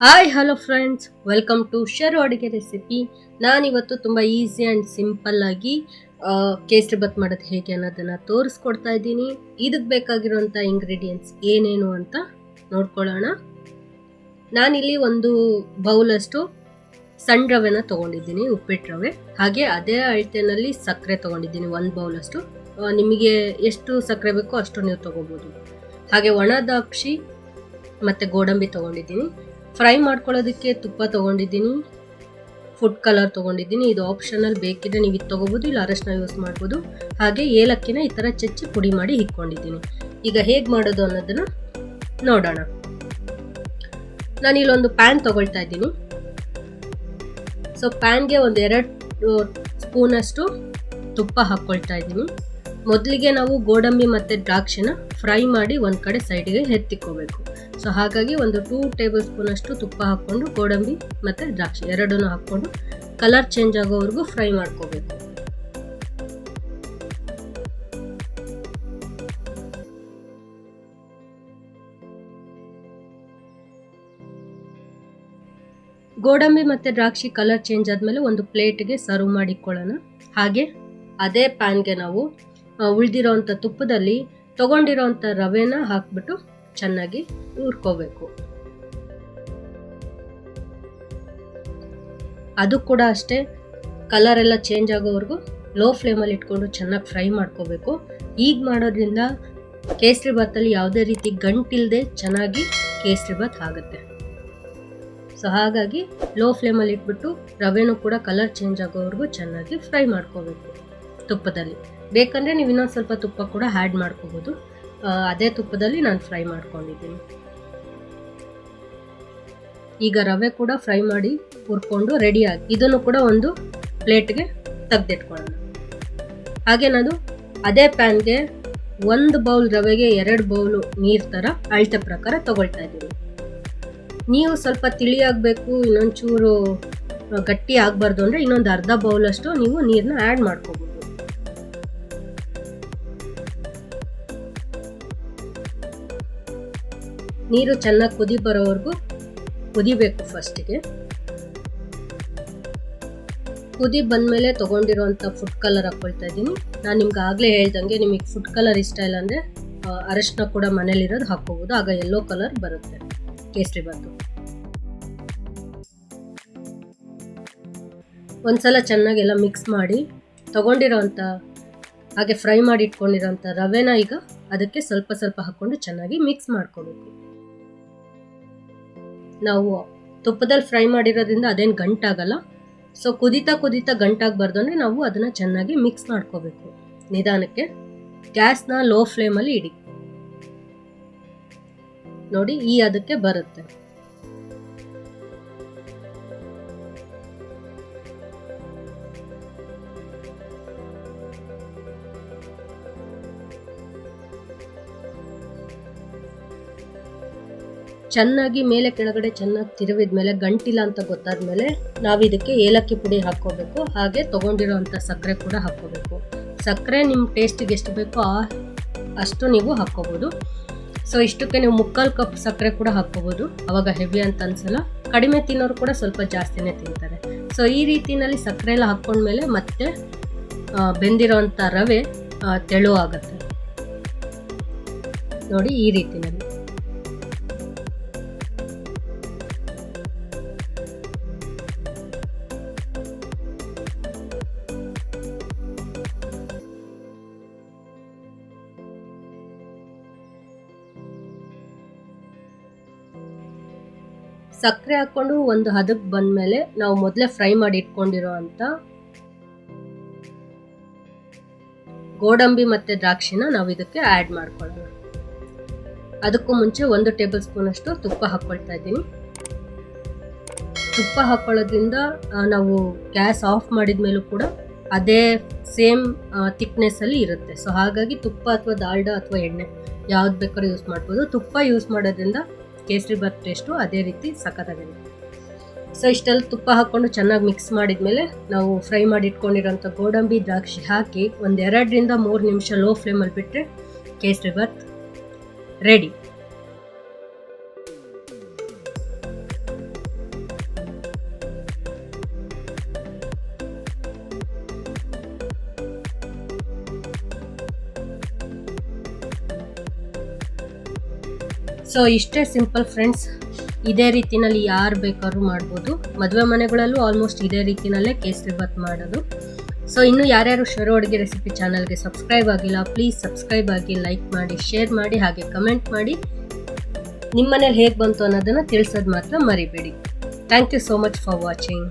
Hi hello friends welcome to Sharu ಅಡುಗೆ recipe ನಾನಿವತ್ತು ತುಂಬ ಈಸಿ ಆ್ಯಂಡ್ ಸಿಂಪಲ್ಲಾಗಿ ಕೇಸರಿ ಬತ್ ಮಾಡೋದು ಹೇಗೆ ಅನ್ನೋದನ್ನು ತೋರಿಸ್ಕೊಡ್ತಾ ಇದ್ದೀನಿ. ಇದಕ್ಕೆ ಬೇಕಾಗಿರುವಂಥ ಇಂಗ್ರೀಡಿಯೆಂಟ್ಸ್ ಏನೇನು ಅಂತ ನೋಡ್ಕೊಳ್ಳೋಣ. ನಾನಿಲ್ಲಿ ಒಂದು ಬೌಲಷ್ಟು ಸಣ್ಣ ರವೆನ ತೊಗೊಂಡಿದ್ದೀನಿ ಉಪ್ಪಿಟ್ಟು ರವೆ. ಹಾಗೆ ಅದೇ ಅಳತೆನಲ್ಲಿ ಸಕ್ಕರೆ ತೊಗೊಂಡಿದ್ದೀನಿ, ಒಂದು ಬೌಲಷ್ಟು. ನಿಮಗೆ ಎಷ್ಟು ಸಕ್ಕರೆ ಬೇಕೋ ಅಷ್ಟು ನೀವು ತೊಗೋಬೋದು. ಹಾಗೆ ಒಣ ದ್ರಾಕ್ಷಿ ಮತ್ತು ಗೋಡಂಬಿ ತೊಗೊಂಡಿದ್ದೀನಿ. ಫ್ರೈ ಮಾಡ್ಕೊಳ್ಳೋದಕ್ಕೆ ತುಪ್ಪ ತೊಗೊಂಡಿದ್ದೀನಿ. ಫುಡ್ ಕಲರ್ ತೊಗೊಂಡಿದ್ದೀನಿ. ಇದು ಆಪ್ಷನಲ್ ಬೇಕಿದ್ರೆ ನೀವು ಇದು ತೊಗೋಬೋದು, ಇಲ್ಲ ಅರಶಿನ ಯೂಸ್ ಮಾಡ್ಬೋದು. ಹಾಗೆ ಏಲಕ್ಕಿನ ಈ ಥರ ಚಚ್ಚಿ ಪುಡಿ ಮಾಡಿ ಇಟ್ಕೊಂಡಿದ್ದೀನಿ ಈಗ ಹೇಗೆ ಮಾಡೋದು ಅನ್ನೋದನ್ನು ನೋಡೋಣ. ನಾನು ಇಲ್ಲೊಂದು ಪ್ಯಾನ್ ತೊಗೊಳ್ತಾ ಇದ್ದೀನಿ. ಸೊ ಪ್ಯಾನ್ಗೆ ಒಂದು ಎರಡು ಸ್ಪೂನಷ್ಟು ತುಪ್ಪ ಹಾಕ್ಕೊಳ್ತಾ ಇದ್ದೀನಿ. ಮೊದಲಿಗೆ ನಾವು ಗೋಡಂಬಿ ಮತ್ತು ದ್ರಾಕ್ಷಿನ ಫ್ರೈ ಮಾಡಿ ಒಂದು ಕಡೆ ಸೈಡಿಗೆ ಎತ್ತಿಕ್ಕೋಬೇಕು ಸೊ ಹಾಗಾಗಿ ಒಂದು ಟೂ ಟೇಬಲ್ ಸ್ಪೂನಷ್ಟು ತುಪ್ಪ ಹಾಕ್ಕೊಂಡು ಗೋಡಂಬಿ ಮತ್ತು ದ್ರಾಕ್ಷಿ ಎರಡನ್ನೂ ಹಾಕ್ಕೊಂಡು ಕಲರ್ ಚೇಂಜ್ ಆಗೋವರೆಗೂ ಫ್ರೈ ಮಾಡ್ಕೋಬೇಕು. ಗೋಡಂಬಿ ಮತ್ತು ದ್ರಾಕ್ಷಿ ಕಲರ್ ಚೇಂಜ್ ಆದಮೇಲೆ ಒಂದು ಪ್ಲೇಟ್ಗೆ ಸರ್ವ್ ಮಾಡಿಕೊಳ್ಳೋಣ. ಹಾಗೆ ಅದೇ ಪ್ಯಾನ್ಗೆ ನಾವು ಉಳಿದಿರೋವಂಥ ತುಪ್ಪದಲ್ಲಿ ತೊಗೊಂಡಿರೋವಂಥ ರವೆನ ಹಾಕ್ಬಿಟ್ಟು ಚೆನ್ನಾಗಿ ಊರ್ಕೋಬೇಕು ಅದು ಕೂಡ ಅಷ್ಟೇ ಕಲರ್ ಎಲ್ಲ ಚೇಂಜ್ ಆಗೋವರೆಗೂ ಲೋ ಫ್ಲೇಮಲ್ಲಿ ಇಟ್ಕೊಂಡು ಚೆನ್ನಾಗಿ ಫ್ರೈ ಮಾಡ್ಕೋಬೇಕು. ಈಗ ಮಾಡೋದ್ರಿಂದ ಕೇಸರಿ ಭಾತಲ್ಲಿ ಯಾವುದೇ ರೀತಿ ಗಂಟಿಲ್ಲದೆ ಚೆನ್ನಾಗಿ ಕೇಸರಿ ಭಾತ್ ಆಗುತ್ತೆ. ಸೊ ಹಾಗಾಗಿ ಲೋ ಫ್ಲೇಮಲ್ಲಿ ಇಟ್ಬಿಟ್ಟು ರವೆನೂ ಕೂಡ ಕಲರ್ ಚೇಂಜ್ ಆಗೋವರೆಗೂ ಚೆನ್ನಾಗಿ ಫ್ರೈ ಮಾಡ್ಕೋಬೇಕು ತುಪ್ಪದಲ್ಲಿ. ಬೇಕಂದರೆ ನೀವು ಇನ್ನೊಂದು ಸ್ವಲ್ಪ ತುಪ್ಪ ಕೂಡ ಆ್ಯಡ್ ಮಾಡ್ಕೋಬೋದು. ಅದೇ ತುಪ್ಪದಲ್ಲಿ ನಾನು ಫ್ರೈ ಮಾಡ್ಕೊಂಡಿದ್ದೀನಿ. ಈಗ ರವೆ ಕೂಡ ಫ್ರೈ ಮಾಡಿ ಹುರ್ಕೊಂಡು ರೆಡಿ ಆಗಿ, ಇದನ್ನು ಕೂಡ ಒಂದು ಪ್ಲೇಟ್ಗೆ ತೆಗೆದಿಟ್ಕೊಳ್ಳೋಣ. ಹಾಗೇನದು ಅದೇ ಪ್ಯಾನ್ಗೆ ಒಂದು ಬೌಲ್ ರವೆಗೆ ಎರಡು ಬೌಲು ನೀರು ಥರ ಅಳತೆ ಪ್ರಕಾರ ತಗೊಳ್ತಾ ಇದ್ದೀನಿ. ನೀವು ಸ್ವಲ್ಪ ತಿಳಿಯಾಗಬೇಕು ಇನ್ನೊಂಚೂರು ಗಟ್ಟಿ ಆಗಬಾರ್ದು ಅಂದರೆ ಇನ್ನೊಂದು ಅರ್ಧ ಬೌಲಷ್ಟು ನೀವು ನೀರನ್ನ ಆ್ಯಡ್ ಮಾಡ್ಕೋಬೋದು. ನೀರು ಚೆನ್ನಾಗಿ ಕುದಿ ಬರೋವರೆಗೂ ಕುದಿಬೇಕು ಫಸ್ಟಿಗೆ ಕುದಿ ಬಂದಮೇಲೆ ತೊಗೊಂಡಿರೋಂಥ ಫುಡ್ ಕಲರ್ ಹಾಕ್ಕೊಳ್ತಾ ಇದ್ದೀನಿ. ನಾನು ನಿಮ್ಗೆ ಆಗಲೇ ಹೇಳ್ದಂಗೆ ನಿಮಗೆ ಫುಡ್ ಕಲರ್ ಇಷ್ಟ ಇಲ್ಲ ಅಂದರೆ ಅರಶಿನ ಕೂಡ ಮನೇಲಿರೋದು ಹಾಕ್ಕೋಬೋದು. ಆಗ ಎಲ್ಲೋ ಕಲರ್ ಬರುತ್ತೆ. ಕೇಸರಿ ಬಾತು ಒಂದ್ಸಲ ಚೆನ್ನಾಗೆಲ್ಲ ಮಿಕ್ಸ್ ಮಾಡಿ ತೊಗೊಂಡಿರೋವಂಥ, ಹಾಗೆ ಫ್ರೈ ಮಾಡಿ ಇಟ್ಕೊಂಡಿರೋಂಥ ರವೆನ ಈಗ ಅದಕ್ಕೆ ಸ್ವಲ್ಪ ಸ್ವಲ್ಪ ಹಾಕ್ಕೊಂಡು ಚೆನ್ನಾಗಿ ಮಿಕ್ಸ್ ಮಾಡ್ಕೋಬೇಕು. ನಾವು ತುಪ್ಪದಲ್ಲಿ ಫ್ರೈ ಮಾಡಿರೋದ್ರಿಂದ ಅದೇನು ಗಂಟಾಗಲ್ಲ. ಸೊ ಕುದಿತಾ ಕುದಿತಾ ಗಂಟಾಗಬಾರ್ದು ಅಂದರೆ ನಾವು ಅದನ್ನು ಚೆನ್ನಾಗಿ ಮಿಕ್ಸ್ ಮಾಡ್ಕೋಬೇಕು. ನಿಧಾನಕ್ಕೆ. ಗ್ಯಾಸ್ನ ಲೋ ಫ್ಲೇಮಲ್ಲಿ ಇಡಿ. ನೋಡಿ, ಈ ಅದಕ್ಕೆ ಬರುತ್ತೆ. ಚೆನ್ನಾಗಿ ಮೇಲೆ ಕೆಳಗಡೆ ಚೆನ್ನಾಗಿ ತಿರುವಿದ ಮೇಲೆ, ಗಂಟಿಲ್ಲ ಅಂತ ಗೊತ್ತಾದ್ಮೇಲೆ ನಾವು ಇದಕ್ಕೆ ಏಲಕ್ಕಿ ಪುಡಿ ಹಾಕ್ಕೋಬೇಕು. ಹಾಗೆ ತೊಗೊಂಡಿರೋವಂಥ ಸಕ್ಕರೆ ಕೂಡ ಹಾಕ್ಕೋಬೇಕು. ಸಕ್ಕರೆ ನಿಮ್ಮ ಟೇಸ್ಟಿಗೆ ಎಷ್ಟು ಬೇಕೋ ಆ ಅಷ್ಟು ನೀವು ಹಾಕ್ಕೋಬೋದು. ಸೊ ಇಷ್ಟಕ್ಕೆ ನೀವು ಮುಕ್ಕಾಲು ಕಪ್ ಸಕ್ಕರೆ ಕೂಡ ಹಾಕ್ಕೋಬೋದು. ಅವಾಗ ಹೆವಿ ಅಂತ ಅನ್ಸಲ್ಲ. ಕಡಿಮೆ ತಿನ್ನೋರು ಕೂಡ ಸ್ವಲ್ಪ ಜಾಸ್ತಿನೇ ತಿಂತಾರೆ. ಸೊ ಈ ರೀತಿಯಲ್ಲಿ ಸಕ್ಕರೆ ಎಲ್ಲ ಹಾಕ್ಕೊಂಡ್ಮೇಲೆ ಮತ್ತೆ ಬೆಂದಿರೋವಂಥ ರವೆ ತೆಳು ಆಗುತ್ತೆ. ನೋಡಿ ಈ ರೀತಿನಲ್ಲಿ. ಸಕ್ಕರೆ ಹಾಕ್ಕೊಂಡು ಒಂದು ಹದಕ್ಕೆ ಬಂದಮೇಲೆ ನಾವು ಮೊದಲೇ ಫ್ರೈ ಮಾಡಿ ಇಟ್ಕೊಂಡಿರೋ ಅಂಥ ಗೋಡಂಬಿ ಮತ್ತು ದ್ರಾಕ್ಷಿನ ನಾವು ಇದಕ್ಕೆ ಆ್ಯಡ್ ಮಾಡ್ಕೊಳ್ಳೋಣ. ಅದಕ್ಕೂ ಮುಂಚೆ ಒಂದು ಟೇಬಲ್ ಸ್ಪೂನಷ್ಟು ತುಪ್ಪ ಹಾಕ್ಕೊಳ್ತಾ ಇದ್ದೀನಿ. ತುಪ್ಪ ಹಾಕ್ಕೊಳ್ಳೋದ್ರಿಂದ ನಾವು ಗ್ಯಾಸ್ ಆಫ್ ಮಾಡಿದ ಮೇಲೂ ಕೂಡ ಅದೇ ಸೇಮ್ ಥಿಕ್ನೆಸ್ಸಲ್ಲಿ ಇರುತ್ತೆ. ಸೊ ಹಾಗಾಗಿ ತುಪ್ಪ ಅಥವಾ ದಾಲ್ಡ ಅಥವಾ ಎಣ್ಣೆ ಯಾವ್ದು ಬೇಕಾದ್ರೂ ಯೂಸ್ ಮಾಡ್ಬೋದು. ತುಪ್ಪ ಯೂಸ್ ಮಾಡೋದ್ರಿಂದ ಕೇಸರಿ ಬಾತ್ ಟೇಸ್ಟು ಅದೇ ರೀತಿ ಸಖತ್ತಾಗಿರುತ್ತೆ ಸೊ ಇಷ್ಟೆಲ್ಲ ತುಪ್ಪ ಹಾಕ್ಕೊಂಡು ಚೆನ್ನಾಗಿ ಮಿಕ್ಸ್ ಮಾಡಿದ್ಮೇಲೆ ನಾವು ಫ್ರೈ ಮಾಡಿ ಇಟ್ಕೊಂಡಿರೋಂಥ ಗೋಡಂಬಿ ದ್ರಾಕ್ಷಿ ಹಾಕಿ ಒಂದು ಎರಡರಿಂದ ಮೂರು ನಿಮಿಷ ಲೋ ಫ್ಲೇಮಲ್ಲಿ ಬಿಟ್ಟರೆ ಕೇಸರಿ ಬಾತ್ ರೆಡಿ ಸೊ ಇಷ್ಟೇ ಸಿಂಪಲ್ ಫ್ರೆಂಡ್ಸ್ ಇದೇ ರೀತಿನಲ್ಲಿ ಯಾರು ಬೇಕಾದ್ರೂ ಮಾಡ್ಬೋದು. ಮದುವೆ ಮನೆಗಳಲ್ಲೂ ಆಲ್ಮೋಸ್ಟ್ ಇದೇ ರೀತಿನಲ್ಲೇ ಕೇಸರಿ ಬಾತ್ ಮಾಡೋದು. ಸೊ ಇನ್ನು ಯಾರ್ಯಾರು ಶುರು ಅಡುಗೆ ರೆಸಿಪಿ ಚಾನಲ್ಗೆ ಸಬ್ಸ್ಕ್ರೈಬ್ ಆಗಿಲ್ಲ ಪ್ಲೀಸ್ ಸಬ್ಸ್ಕ್ರೈಬ್ ಆಗಿ ಲೈಕ್ ಮಾಡಿ ಶೇರ್ ಮಾಡಿ, ಹಾಗೆ ಕಮೆಂಟ್ ಮಾಡಿ. ನಿಮ್ಮ ಮನೇಲಿ ಹೇಗೆ ಬಂತು ಅನ್ನೋದನ್ನು ತಿಳಿಸೋದು ಮಾತ್ರ ಮರಿಬೇಡಿ. Thank you so much for watching